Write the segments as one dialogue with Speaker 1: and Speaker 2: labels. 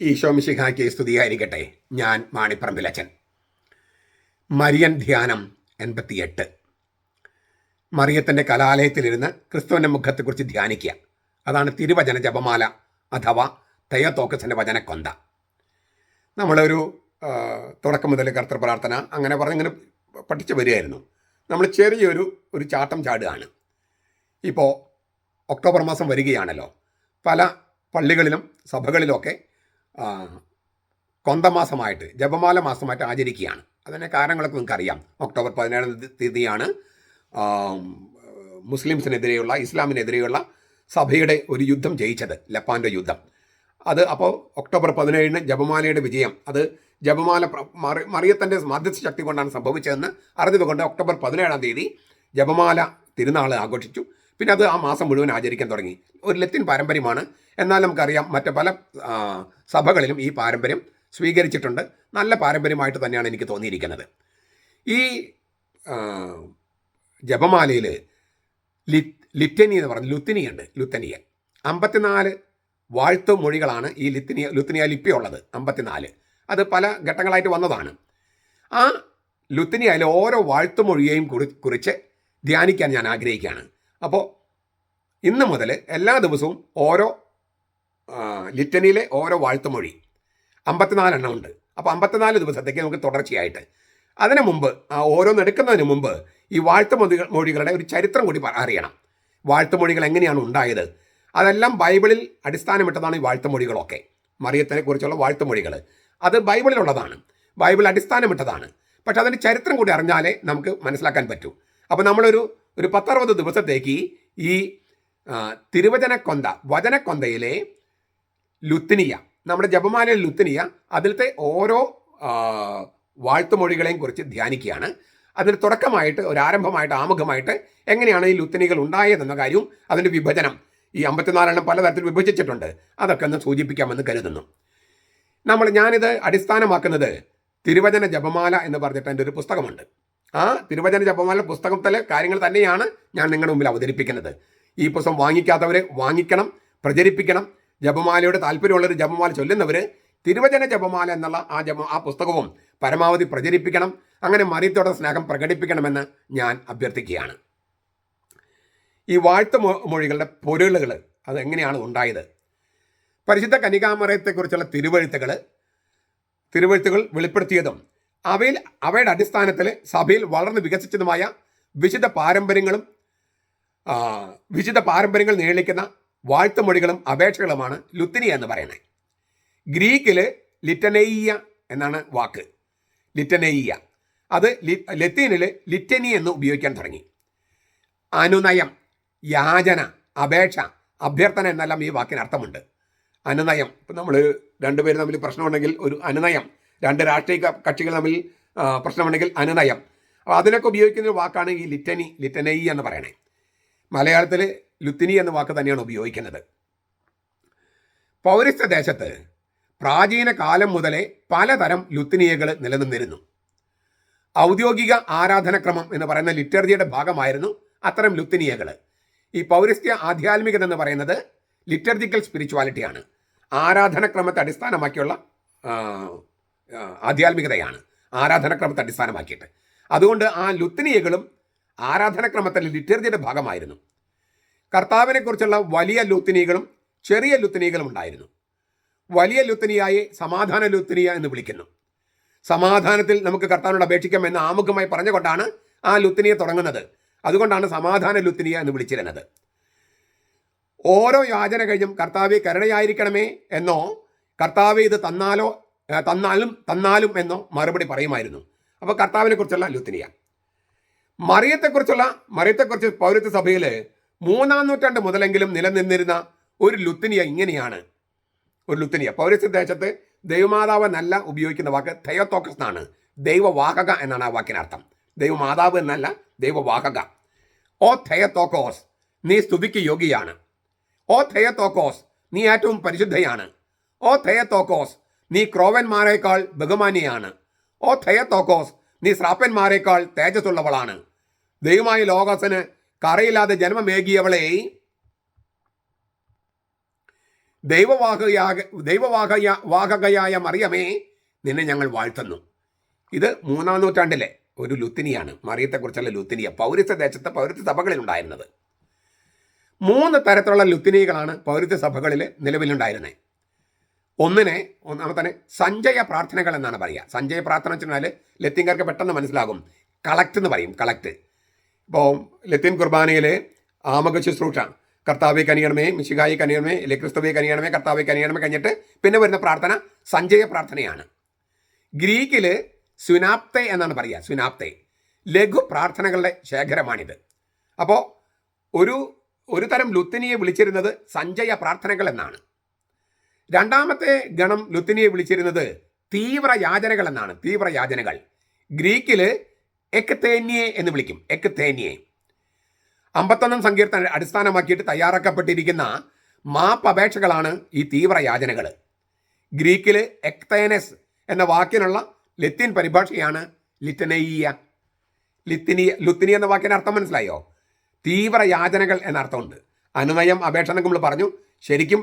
Speaker 1: ഈശോ മിശിഹായ്ക്ക് സ്തുതിയായിരിക്കട്ടെ. ഞാൻ മാണിപ്പറമ്പിലച്ചൻ മരിയൻ ധ്യാനം എൺപത്തിയെട്ട്. മറിയത്തിന്റെ കലാലയത്തിലിരുന്ന് ക്രിസ്തുവിന്റെ മുഖത്തെക്കുറിച്ച് ധ്യാനിക്കുക. അതാണ് തിരുവചന ജപമാല അഥവാ തെയ്യത്തോക്കസിന്റെ വചനക്കൊന്ത. നമ്മളൊരു തുടക്കം മുതൽ കർത്തൃ പ്രാർത്ഥന അങ്ങനെ പറഞ്ഞിങ്ങനെ പഠിച്ചു വരികയായിരുന്നു. നമ്മൾ ചെറിയൊരു ഒരു ചാട്ടം ചാടുകയാണ്. ഇപ്പോൾ ഒക്ടോബർ മാസം വരികയാണല്ലോ. പല പള്ളികളിലും സഭകളിലുമൊക്കെ ആ, കൊന്തമാസമായിട്ട് ജപമാല മാസമായിട്ട് ആചരിക്കുകയാണ്. അതിന്റെ കാരണങ്ങളൊക്കെ നിങ്ങൾക്ക് അറിയാം ഒക്ടോബർ പതിനേഴാം തീയതിയാണ് മുസ്ലിംസിനെതിരെയുള്ള ഇസ്ലാമിനെതിരെയുള്ള സഭയുടെ ഒരു യുദ്ധം ജയിച്ചത് ലപ്പാന്റെ യുദ്ധം. അത് അപ്പോൾ ഒക്ടോബർ പതിനേഴിന് ജപമാലയുടെ വിജയം. അത് ജപമാല മറി- മറിയത്തിന്റെ മധ്യസ്ഥ ശക്തി കൊണ്ടാണ് സംഭവിച്ചതെന്ന് അറിഞ്ഞതുകൊണ്ട് ഒക്ടോബർ പതിനേഴാം തീയതി ജപമാല തിരുനാൾ ആഘോഷിച്ചു. പിന്നെ അത് ആ മാസം മുഴുവൻ ആചരിക്കാൻ തുടങ്ങി. ഒരു ലത്തിൻ പാരമ്പര്യമാണ്. എന്നാൽ നമുക്കറിയാം മറ്റ് പല സഭകളിലും ഈ പാരമ്പര്യം സ്വീകരിച്ചിട്ടുണ്ട്. നല്ല പാരമ്പര്യമായിട്ട് തന്നെയാണ് എനിക്ക് തോന്നിയിരിക്കുന്നത്. ഈ ജപമാലയിൽ ലി ലിറ്റനി എന്ന് പറഞ്ഞ ലുത്തിനിയുണ്ട് ലുത്തനിയ അമ്പത്തിനാല് വാഴ്ത്തുമൊഴികളാണ് ഈ ലിത്തിനിയ ലുത്തിനിയ ലിപ്പിയുള്ളത് അമ്പത്തിനാല്. അത് പല ഘട്ടങ്ങളായിട്ട് വന്നതാണ്. ആ ലുത്തിനിയയിലെ ഓരോ വാഴ്ത്തുമൊഴിയെയും കുറി കുറിച്ച് ധ്യാനിക്കാൻ ഞാൻ ആഗ്രഹിക്കുകയാണ്. അപ്പോൾ ഇന്ന് മുതൽ എല്ലാ ദിവസവും ഓരോ ലിറ്റനിലെ ഓരോ വാഴ്ത്തുമൊഴി അമ്പത്തിനാലെണ്ണം ഉണ്ട്. അപ്പോൾ അമ്പത്തിനാല് ദിവസത്തേക്ക് നമുക്ക് തുടർച്ചയായിട്ട്. അതിനു മുമ്പ് ആ ഓരോന്ന് എടുക്കുന്നതിന് മുമ്പ് ഈ വാഴ്ത്തുമൊഴികൾ മൊഴികളുടെ ഒരു ചരിത്രം കൂടി അറിയണം. വാഴ്ത്തുമൊഴികൾ എങ്ങനെയാണ് ഉണ്ടായത്? അതെല്ലാം ബൈബിളിൽ അടിസ്ഥാനമിട്ടതാണ് ഈ വാഴ്ത്തുമൊഴികളൊക്കെ. മറിയത്തിനെ കുറിച്ചുള്ള വാഴ്ത്തുമൊഴികൾ അത് ബൈബിളിലുള്ളതാണ്. ബൈബിൾ അടിസ്ഥാനമിട്ടതാണ്. പക്ഷെ അതിന്റെ ചരിത്രം കൂടി അറിഞ്ഞാലേ നമുക്ക് മനസ്സിലാക്കാൻ പറ്റൂ. അപ്പോൾ നമ്മളൊരു ഒരു പത്തറുപത് ദിവസത്തേക്ക് ഈ തിരുവചനക്കൊന്ത വചനക്കൊന്തയിലെ ലുത്തിനിയ നമ്മുടെ ജപമാലയിൽ ലുത്തിനിയ അതിലത്തെ ഓരോ വാഴ്ത്തുമൊഴികളെയും കുറിച്ച് ധ്യാനിക്കുകയാണ്. അതിന് തുടക്കമായിട്ട് ഒരു ആരംഭമായിട്ട് ആമുഖമായിട്ട് എങ്ങനെയാണ് ഈ ലുത്തിനികൾ ഉണ്ടായതെന്ന കാര്യവും അതിന്റെ വിഭജനം ഈ അമ്പത്തിനാലെണ്ണം പലതരത്തിൽ വിഭജിച്ചിട്ടുണ്ട്. അതൊക്കെ ഒന്ന് സൂചിപ്പിക്കാമെന്ന് കരുതുന്നു. നമ്മൾ ഞാനിത് അടിസ്ഥാനമാക്കുന്നത് തിരുവചന ജപമാല എന്ന് പറഞ്ഞിട്ട് എന്റെ ഒരു പുസ്തകമുണ്ട്. ആ തിരുവചന ജപമാല പുസ്തകത്തിലെ കാര്യങ്ങൾ തന്നെയാണ് ഞാൻ നിങ്ങളുടെ മുമ്പിൽ അവതരിപ്പിക്കുന്നത്. ഈ പുസ്തകം വാങ്ങിക്കാത്തവർ വാങ്ങിക്കണം പ്രചരിപ്പിക്കണം. ജപമാലയുടെ താല്പര്യമുള്ളൊരു ജപമാല ചൊല്ലുന്നവർ തിരുവചന ജപമാല എന്നുള്ള ആ ജപ ആ പുസ്തകവും പരമാവധി പ്രചരിപ്പിക്കണം. അങ്ങനെ മറിയത്തോടെ സ്നേഹം പ്രകടിപ്പിക്കണമെന്ന് ഞാൻ അഭ്യർത്ഥിക്കുകയാണ്. ഈ വാഴ്ത്ത മൊഴികളുടെ പൊരുളുകൾ അത് എങ്ങനെയാണ് ഉണ്ടായത്? പരിശുദ്ധ കനികാമറയത്തെക്കുറിച്ചുള്ള തിരുവഴുത്തുകൾ തിരുവഴുത്തുകൾ വെളിപ്പെടുത്തിയതും അവയിൽ അവയുടെ അടിസ്ഥാനത്തിൽ സഭയിൽ വളർന്ന് വികസിച്ചതുമായ വിശുദ്ധ പാരമ്പര്യങ്ങളും വിശുദ്ധ പാരമ്പര്യങ്ങൾ നീളിക്കുന്ന വാഴ്ത്തുമൊഴികളും അപേക്ഷകളുമാണ് ലുത്തിനിയ എന്ന് പറയുന്നത്. ഗ്രീക്കിൽ ലിറ്റനെയ്യ എന്നാണ് വാക്ക്. ലിറ്റനെയ്യ. അത് ലത്തീനിൽ ലിറ്റനി എന്ന് ഉപയോഗിക്കാൻ തുടങ്ങി. അനുനയം യാചന അപേക്ഷ അഭ്യർത്ഥന എന്നെല്ലാം ഈ വാക്കിന് അർത്ഥമുണ്ട്. അനുനയം. ഇപ്പം നമ്മൾ രണ്ടുപേരും തമ്മിൽ പ്രശ്നമുണ്ടെങ്കിൽ ഒരു അനുനയം രണ്ട് രാഷ്ട്രീയ കക്ഷികൾ തമ്മിൽ പ്രശ്നമുണ്ടെങ്കിൽ അനുനയം. അപ്പോൾ അതിനൊക്കെ ഉപയോഗിക്കുന്ന ഒരു വാക്കാണ് ഈ ലിറ്റനി ലിറ്റനൈ എന്ന് പറയണേ. മലയാളത്തിൽ ലുത്തിനി എന്ന വാക്ക് തന്നെയാണ് ഉപയോഗിക്കുന്നത്. പൗരസ്ത്യ ദേശത്ത് പ്രാചീന കാലം മുതലേ പലതരം ലുത്തിനിയകൾ നിലനിന്നിരുന്നു. ഔദ്യോഗിക ആരാധനക്രമം എന്ന് പറയുന്ന ലിറ്റർജിയുടെ ഭാഗമായിരുന്നു അത്തരം ലുത്തിനിയകൾ ഈ പൗരസ്ത്യ ആധ്യാത്മികത എന്ന് പറയുന്നത് ലിറ്റർജിക്കൽ സ്പിരിച്വാലിറ്റിയാണ്. ആരാധനക്രമത്തെ അടിസ്ഥാനമാക്കിയുള്ള ആധ്യാത്മികതയാണ്. ആരാധനക്രമത്തെ അടിസ്ഥാനമാക്കിയിട്ട്. അതുകൊണ്ട് ആ ലുത്തിനിയകളും ആരാധനക്രമത്തിൽ ലിറ്റർജിയുടെ ഭാഗമായിരുന്നു. കർത്താവിനെക്കുറിച്ചുള്ള വലിയ ലുത്തിനികളും ചെറിയ ലുത്തിനികളും ഉണ്ടായിരുന്നു. വലിയ ലുത്തിനിയായി സമാധാന ലുത്തിനിയ എന്ന് വിളിക്കുന്നു. സമാധാനത്തിൽ നമുക്ക് കർത്താവിനോട് അപേക്ഷിക്കാം എന്ന് ആമുഖമായി പറഞ്ഞുകൊണ്ടാണ് ആ ലുത്തിനിയെ തുടങ്ങുന്നത്. അതുകൊണ്ടാണ് സമാധാന ലുത്തിനിയ എന്ന് വിളിച്ചിരുന്നത്. ഓരോ യാചന കഴിഞ്ഞും കർത്താവെ കരുണയായിരിക്കണമേ എന്നോ കർത്താവെ ഇത് തന്നാലോ തന്നാലും തന്നാലും എന്നോ മറുപടി പറയുമായിരുന്നു. അപ്പോൾ കർത്താവിനെ കുറിച്ചുള്ള ലുത്തിനിയ. മറിയത്തെക്കുറിച്ചുള്ള മറിയത്തെക്കുറിച്ച് പൗരത്വ സഭയിൽ മൂന്നാം നൂറ്റാണ്ട് മുതലെങ്കിലും നിലനിന്നിരുന്ന ഒരു ലുത്തിനിയ ഇങ്ങനെയാണ്. ഒരു ലുത്തിനിയ. പൗരസ്ത്യ ദേശത്ത് ദൈവമാതാവ് എന്നല്ല ഉപയോഗിക്കുന്ന വാക്ക് തെയോത്തോക്കസ് എന്നാണ്. ദൈവവാഹക എന്നാണ് ആ വാക്കിനർത്ഥം. ദൈവമാതാവ് എന്നല്ല ദൈവവാഹക. ഓ തെയത്തോക്കോസ് നീ സ്തുതിക്ക് യോഗിയാണ് ഓ തെയത്തോക്കോസ് നീ ഏറ്റവും പരിശുദ്ധയാണ്. ഓ തെയത്തോക്കോസ് നീ ക്രോവന്മാരെക്കാൾ ബഹുമാനിയാണ്. ഓ തെയത്തോക്കോസ് നീ ശ്രാപ്പന്മാരെക്കാൾ തേജസ്സുള്ളവളാണ്. ദൈവമായ ലോകസിന് കറയില്ലാതെ ജന്മമേകിയവളെ. ദൈവവാഹയാക ദൈവവാഹയ വാഹകയായ മറിയമേ നിന്നെ ഞങ്ങൾ വാഴ്ത്തുന്നു. ഇത് മൂന്നാം നൂറ്റാണ്ടിലെ ഒരു ലുത്തിനിയാണ്. മറിയത്തെക്കുറിച്ചുള്ള ലുത്തിനിയ പൗരസ്ത്യ ദേശത്തെ പൗരസ്ത്യ സഭകളിൽ ഉണ്ടായിരുന്നത്. മൂന്ന് തരത്തിലുള്ള ലുത്തിനികളാണ് പൗരസ്ത്യ സഭകളിൽ നിലവിലുണ്ടായിരുന്നത് ഒന്നിനെ ഒന്നാമത്തെ സഞ്ജയ പ്രാർത്ഥനകൾ എന്നാണ് പറയുക. സഞ്ജയ പ്രാർത്ഥന വെച്ചാൽ ലത്തീൻകാർക്ക് പെട്ടെന്ന് മനസ്സിലാകും. കളക്ട് എന്ന് പറയും കളക്ട് ഇപ്പോൾ ലത്തീൻ കുർബാനയിലെ ആമക ശുശ്രൂഷ. കർത്താവെ കനിയണമേ മിശികായി കനിയണമേ അല്ലെ ക്രിസ്തുവെ കനിയണമേ കർത്താവെ കനിയണമേ കഴിഞ്ഞിട്ട് പിന്നെ വരുന്ന പ്രാർത്ഥന സഞ്ജയ പ്രാർത്ഥനയാണ്. ഗ്രീക്കിൽ സുനാപ്തെ എന്നാണ് പറയുക സുനാപ്തെ. ലഘു പ്രാർത്ഥനകളുടെ ശേഖരമാണിത്. അപ്പോൾ ഒരു ഒരു തരം ലുത്തിനിയെ വിളിച്ചിരുന്നത് സഞ്ജയ പ്രാർത്ഥനകൾ എന്നാണ്. രണ്ടാമത്തെ ഗണം ലുത്തിനിയെ വിളിച്ചിരുന്നത് തീവ്ര യാചനകൾ എന്നാണ് തീവ്ര യാചനകൾ ഗ്രീക്കിൽ എക്തേന്യെ എന്ന് വിളിക്കും. എക്തേന്യെ അമ്പത്തൊന്നാം സങ്കീർത്തന അടിസ്ഥാനമാക്കിയിട്ട് തയ്യാറാക്കപ്പെട്ടിരിക്കുന്ന മാപ്പപേക്ഷകളാണ് ഈ തീവ്ര യാചനകൾ ഗ്രീക്കിൽ എക്തേനസ് എന്ന വാക്കിനുള്ള ലത്തീൻ പരിഭാഷയാണ് ലിറ്റനയ്യ. ലിത്തിനിയ ലുത്തിനി എന്ന വാക്കിന് അർത്ഥം മനസ്സിലായോ? തീവ്ര യാചനകൾ എന്ന അർത്ഥമുണ്ട് അനുനയം അപേക്ഷ നമ്മൾ പറഞ്ഞു. ശരിക്കും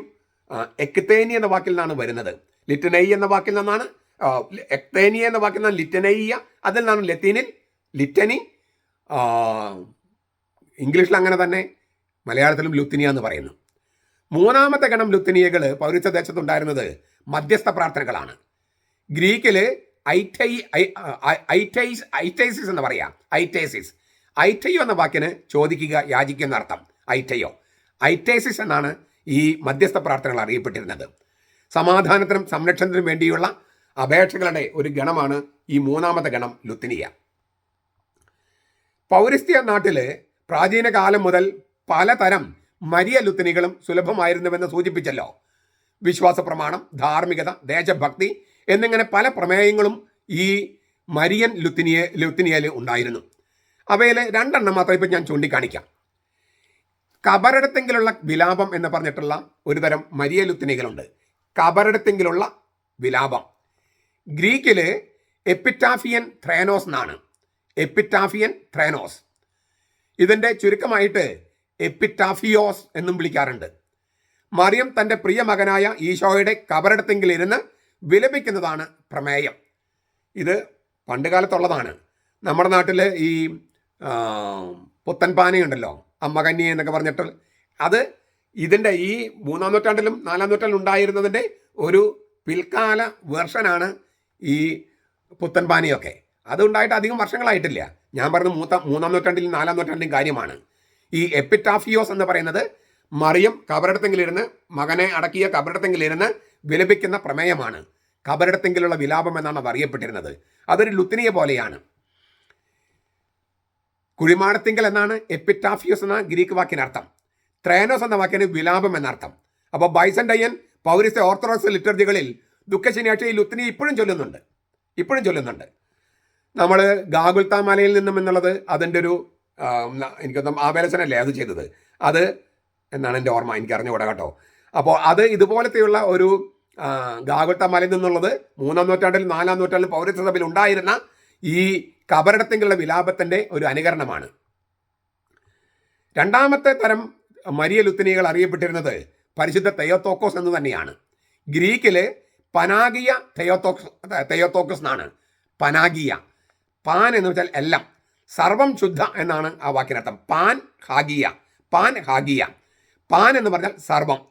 Speaker 1: എക്തേനി എന്ന വാക്കിൽ നിന്നാണ് വരുന്നത്. ലിറ്റനൈ എന്ന വാക്കിൽ നിന്നാണ് എക്തേനി എന്ന വാക്കിൽ നിന്നാണ് ലിറ്റനയ്യ അതിൽ നിന്നാണ് ലത്തീനിൽ ലിറ്റനി ഇംഗ്ലീഷിൽ അങ്ങനെ തന്നെ മലയാളത്തിലും ലുത്തിനിയ എന്ന് പറയുന്നു. മൂന്നാമത്തെ ഗണം ലുത്തിനിയകൾ പൗരസ്ത്യ ദേശത്തുണ്ടായിരുന്നത് മധ്യസ്ഥ പ്രാർത്ഥനകളാണ്. ഗ്രീക്കിൽ ഐറ്റൈ ഐറ്റൈസ് ഐറ്റൈസിസ് എന്ന് പറയാം. ഐറ്റൈസിസ്. ഐറ്റയോ എന്ന വാക്കിന് ചോദിക്കുക യാചിക്കുന്ന അർത്ഥം ഐറ്റയോ. ഐറ്റൈസിസ് എന്നാണ് ഈ മധ്യസ്ഥ പ്രാർത്ഥനകൾ അറിയപ്പെട്ടിരുന്നത്. സമാധാനത്തിനും സംരക്ഷണത്തിനും വേണ്ടിയുള്ള അപേക്ഷകളുടെ ഒരു ഗണമാണ് ഈ മൂന്നാമത്തെ ഗണം ലുത്തിനിയ. പൗരസ്ത്യ നാട്ടിൽ പ്രാചീന കാലം മുതൽ പലതരം മരിയ ലുത്തിനികളും സുലഭമായിരുന്നുവെന്ന് സൂചിപ്പിച്ചല്ലോ. വിശ്വാസ പ്രമാണം ധാർമ്മികത ദേശഭക്തി എന്നിങ്ങനെ പല പ്രമേയങ്ങളും ഈ മരിയൻ ലുത്തിനിയ ലുത്തിനിയയിൽ ഉണ്ടായിരുന്നു. അവയിൽ രണ്ടെണ്ണം മാത്രം ഇപ്പം ഞാൻ ചൂണ്ടിക്കാണിക്കാം. കബറിടത്തെങ്കിലുള്ള വിലാപം എന്ന് പറഞ്ഞിട്ടുള്ള ഒരുതരം മരിയലുത്തിനികളുണ്ട്. മരിയ ലുത്തിനികളുണ്ട് വിലാപം. ഗ്രീക്കിൽ എപ്പിറ്റാഫിയൻ ത്രേനോസ് എന്നാണ്. എപ്പിറ്റാഫിയൻ ത്രേനോസ്. ഇതിന്റെ ചുരുക്കമായിട്ട് എപ്പിറ്റാഫിയോസ് എന്നും വിളിക്കാറുണ്ട്. മറിയം തന്റെ പ്രിയ മകനായ ഈശോയുടെ കബറിടത്തെങ്കിൽ ഇരുന്ന് വിലപിക്കുന്നതാണ് പ്രമേയം. ഇത് പണ്ടുകാലത്തുള്ളതാണ്. നമ്മുടെ നാട്ടിൽ ഈ ആ, അമ്മകന്നി എന്നൊക്കെ പറഞ്ഞിട്ട് അത് ഇതിന്റെ ഈ മൂന്നാം നൂറ്റാണ്ടിലും നാലാം നൂറ്റാണ്ടിലും ഉണ്ടായിരുന്നതിന്റെ ഒരു പിൽക്കാല വേർഷനാണ് ഈ പുത്തൻപാനിയൊക്കെ അതുണ്ടായിട്ട് അധികം വർഷങ്ങളായിട്ടില്ല. ഞാൻ പറഞ്ഞ മൂത്ത മൂന്നാം നൂറ്റാണ്ടിലും നാലാം നൂറ്റാണ്ടിലും കാര്യമാണ്. ഈ എപ്പിറ്റാഫിയോസ് എന്ന് പറയുന്നത് മറിയം കബറിടത്തെങ്കിലിരുന്ന് മകനെ അടക്കിയ കബറിടത്തെങ്കിലിരുന്ന് വിലപിക്കുന്ന പ്രമേയമാണ്. കബറിടത്തെങ്കിലുള്ള വിലാപം എന്നാണ് അത് അറിയപ്പെട്ടിരുന്നത്. അതൊരു ലുത്തിനിയ പോലെയാണ്. കുഴിമാടത്തിങ്കൽ എന്നാണ് എപ്പിറ്റാഫിയോസ് എന്ന ഗ്രീക്ക് വാക്കിനർത്ഥം. ത്രേനോസ് എന്ന വാക്കിന് വിലാപം എന്നർത്ഥം. അപ്പോൾ ബൈസൻഡയ്യൻ പൗരസ്ത്യ ഓർത്തഡോക്സ് ലിറ്റർജികളിൽ ദുഃഖ ശനിയാഴ്ചയിൽ ഉത്തിനി ഇപ്പോഴും ചൊല്ലുന്നുണ്ട്. ഇപ്പോഴും ചൊല്ലുന്നുണ്ട്. നമ്മൾ ഗാഗുൽത്ത മലയിൽ നിന്നും എന്നുള്ളത് അതിന്റെ ഒരു എനിക്കൊന്നും ആവേലസനല്ലേ അത് ചെയ്തത്. അത് എന്നാണ് എന്റെ ഓർമ്മ എനിക്ക് അറിഞ്ഞുകൂടാ കേട്ടോ. അപ്പോൾ അത് ഇതുപോലത്തെയുള്ള ഒരു ഗാഗുൽത്ത മലയിൽ നിന്നുള്ളത് മൂന്നാം നൂറ്റാണ്ടിൽ നാലാം നൂറ്റാണ്ടിൽ പൗരത്വ സഭയിൽ ഉണ്ടായിരുന്ന ഈ കബറിടത്തെങ്കിലുള്ള വിലാപത്തിന്റെ ഒരു അനുകരണമാണ്. രണ്ടാമത്തെ തരം മരിയ ലുത്തിനികൾ അറിയപ്പെട്ടിരുന്നത് പരിശുദ്ധ തെയോത്തോക്കോസ് എന്ന് തന്നെയാണ്. ഗ്രീക്കിൽ പനാഗിയ തെയോത്തോക്സ് തെയോത്തോക്കസ് എന്നാണ്. പനാഗിയ. പാൻ എന്ന് വെച്ചാൽ എല്ലാം. സർവം ശുദ്ധ എന്നാണ് ആ വാക്കിനർത്ഥം. പാൻ ഹാഗിയ. പാൻ ഹാഗിയ. പാൻ എന്ന് പറഞ്ഞാൽ സർവം.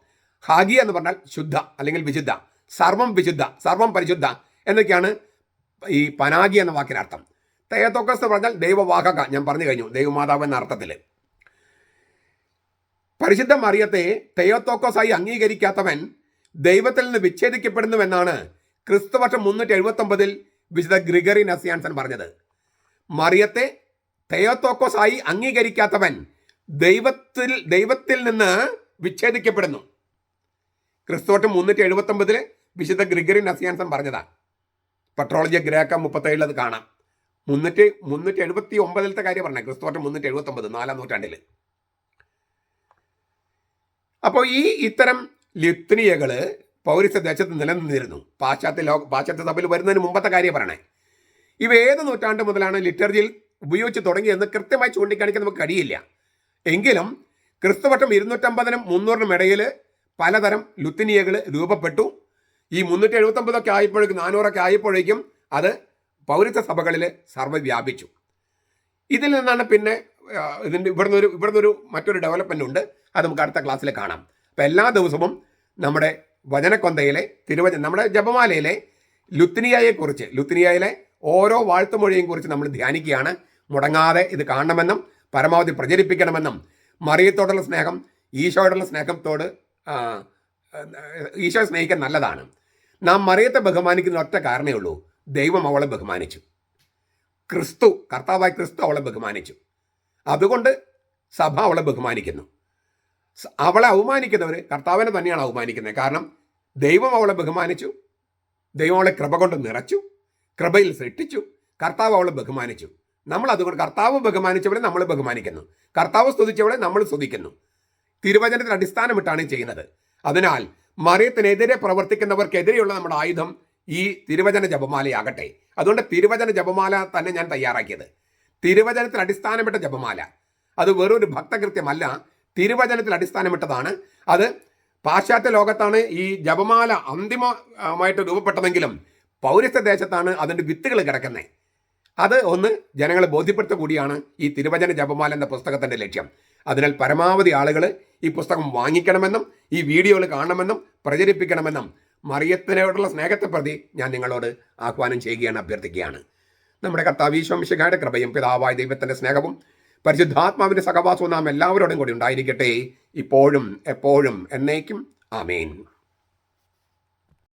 Speaker 1: ഹാഗിയ എന്ന് പറഞ്ഞാൽ ശുദ്ധ അല്ലെങ്കിൽ വിശുദ്ധ. സർവം വിശുദ്ധ സർവം പരിശുദ്ധ എന്നൊക്കെയാണ് ഈ പനാഗി എന്ന വാക്കിനർത്ഥം. തെയത്തോക്കസ് എന്ന് പറഞ്ഞാൽ ദൈവവാഹക. ഞാൻ പറഞ്ഞു കഴിഞ്ഞു ദൈവമാതാവ് എന്ന അർത്ഥത്തിൽ പരിശുദ്ധ മറിയത്തെ തെയോത്തോക്കോസായി അംഗീകരിക്കാത്തവൻ ദൈവത്തിൽ നിന്ന് വിച്ഛേദിക്കപ്പെടുന്നുവെന്നാണ് ക്രിസ്തുവർഷം മുന്നൂറ്റി എഴുപത്തി ഒമ്പതിൽ വിശുദ്ധ ഗ്രിഗറി നസിയാൻസൻ പറഞ്ഞത്. മറിയത്തെ തെയോത്തോക്കോസായി അംഗീകരിക്കാത്തവൻ ദൈവത്തിൽ ദൈവത്തിൽ നിന്ന് വിച്ഛേദിക്കപ്പെടുന്നു. ക്രിസ്തുവർഷം മുന്നൂറ്റി എഴുപത്തി ഒമ്പതിൽ വിശുദ്ധ ഗ്രിഗറി നസിയാൻസൻ പറഞ്ഞതാ. പെട്രോളജി ഗ്രേക്ക മുപ്പത്തേഴിൽ അത് കാണാം. മുന്നൂറ്റി മുന്നൂറ്റി എഴുപത്തി ഒമ്പതിലത്തെ കാര്യം പറഞ്ഞത് ക്രിസ്തുവർഷം മുന്നൂറ്റി എഴുപത്തി ഒമ്പത് നാലാം നൂറ്റാണ്ടിൽ അപ്പോൾ ഈ ഇത്തരം ലിത്നിയകൾ പൗരസ്ത്യ ദേശത്ത് നിലനിന്നിരുന്നു. പാശ്ചാത്യ ലോക പാശ്ചാത്യ സഭയിൽ വരുന്നതിന് മുമ്പത്തെ കാര്യം പറയണേ. ഇവ ഏത് നൂറ്റാണ്ട് മുതലാണ് ലിറ്റർജിയിൽ ഉപയോഗിച്ച് തുടങ്ങിയെന്ന് കൃത്യമായി ചൂണ്ടിക്കാണിക്കാൻ നമുക്ക് കഴിയില്ല. എങ്കിലും ക്രിസ്തുവട്ടം ഇരുന്നൂറ്റമ്പതിനും മുന്നൂറിനും ഇടയിൽ പലതരം ലുത്തിനിയകൾ രൂപപ്പെട്ടു. ഈ മുന്നൂറ്റി എഴുപത്തൊമ്പതൊക്കെ ആയപ്പോഴേക്കും നാനൂറൊക്കെ ആയപ്പോഴേക്കും അത് പൗരത്വ സഭകളിൽ സർവവ്യാപിച്ചു. ഇതിൽ നിന്നാണ് പിന്നെ ഇതിന്റെ ഇവിടുന്ന് ഒരു ഇവിടുന്ന് ഒരു മറ്റൊരു ഡെവലപ്മെന്റ് ഉണ്ട് അത് നമുക്ക് അടുത്ത ക്ലാസ്സിൽ കാണാം. അപ്പോൾ എല്ലാ ദിവസവും നമ്മുടെ വചനക്കൊന്തയിലെ തിരുവചന നമ്മുടെ ജപമാലയിലെ ലുത്തിനിയായെക്കുറിച്ച് ലുത്തിനിയായിലെ ഓരോ വാഴ്ത്തുമൊഴിയെയും കുറിച്ച് നമ്മൾ ധ്യാനിക്കുകയാണ്. മുടങ്ങാതെ ഇത് കാണണമെന്നും പരമാവധി പ്രചരിപ്പിക്കണമെന്നും മറിയത്തോടുള്ള സ്നേഹം ഈശോയോടുള്ള സ്നേഹത്തോട് ഈശോ സ്നേഹിക്കാൻ നല്ലതാണ്. നാം മറിയത്തെ ബഹുമാനിക്കുന്ന ഒറ്റ കാരണമേ ഉള്ളൂ. ദൈവം അവളെ ബഹുമാനിച്ചു. ക്രിസ്തു കർത്താവായ ക്രിസ്തു അവളെ ബഹുമാനിച്ചു. അതുകൊണ്ട് സഭ അവളെ ബഹുമാനിക്കുന്നു. അവളെ അവമാനിക്കുന്നവർ കർത്താവിനെ തന്നെയാണ് അവമാനിക്കുന്നത്. കാരണം ദൈവം അവളെ ബഹുമാനിച്ചു ദൈവം അവളെ കൃപ കൊണ്ട് നിറച്ചു കൃപയിൽ സൃഷ്ടിച്ചു കർത്താവ് അവളെ ബഹുമാനിച്ചു. നമ്മൾ അതുകൊണ്ട് കർത്താവ് ബഹുമാനിച്ചവരെ നമ്മൾ ബഹുമാനിക്കുന്നു. കർത്താവ് സ്തുതിച്ചവളെ നമ്മൾ സ്തുതിക്കുന്നു. തിരുവചനത്തിന് അടിസ്ഥാനമിട്ടാണ് ചെയ്യുന്നത്. അതിനാൽ മറിയത്തിനെതിരെ പ്രവർത്തിക്കുന്നവർക്കെതിരെയുള്ള നമ്മുടെ ആയുധം ഈ തിരുവചന ജപമാലയാകട്ടെ. അതുകൊണ്ട് തിരുവചന ജപമാല തന്നെ ഞാൻ തയ്യാറാക്കിയത്. തിരുവചനത്തിൽ അടിസ്ഥാനപ്പെട്ട ജപമാല. അത് വെറൊരു ഭക്തകൃത്യമല്ല തിരുവചനത്തിൽ അടിസ്ഥാനമിട്ടതാണ്. അത് പാശ്ചാത്യ ലോകത്താണ് ഈ ജപമാല അന്തിമമായിട്ട് രൂപപ്പെട്ടതെങ്കിലും പൗരസ്ത്യ ദേശത്താണ് അതിന്റെ വിത്തുകൾ കിടക്കുന്നത്. അത് ഒന്ന് ജനങ്ങളെ ബോധ്യപ്പെടുത്തുക കൂടിയാണ് ഈ തിരുവചന ജപമാല എന്ന പുസ്തകത്തിന്റെ ലക്ഷ്യം. അതിനാൽ പരമാവധി ആളുകൾ ഈ പുസ്തകം വാങ്ങിക്കണമെന്നും ഈ വീഡിയോകൾ കാണണമെന്നും പ്രചരിപ്പിക്കണമെന്നും മറിയത്തിനോടുള്ള സ്നേഹത്തെ പ്രതി ഞാൻ നിങ്ങളോട് ആഹ്വാനം ചെയ്യുകയാണ് അഭ്യർത്ഥിക്കുകയാണ്. നമ്മുടെ കർത്താവ് ഈശോമിശിഖായുടെ കൃപയും പിതാവായ ദൈവത്തിന്റെ സ്നേഹവും പരിശുദ്ധാത്മാവിന്റെ സഹവാസവും നാം എല്ലാവരോടും കൂടി ഉണ്ടായിരിക്കട്ടെ. ഇപ്പോഴും എപ്പോഴും എന്നേക്കും. ആമേൻ.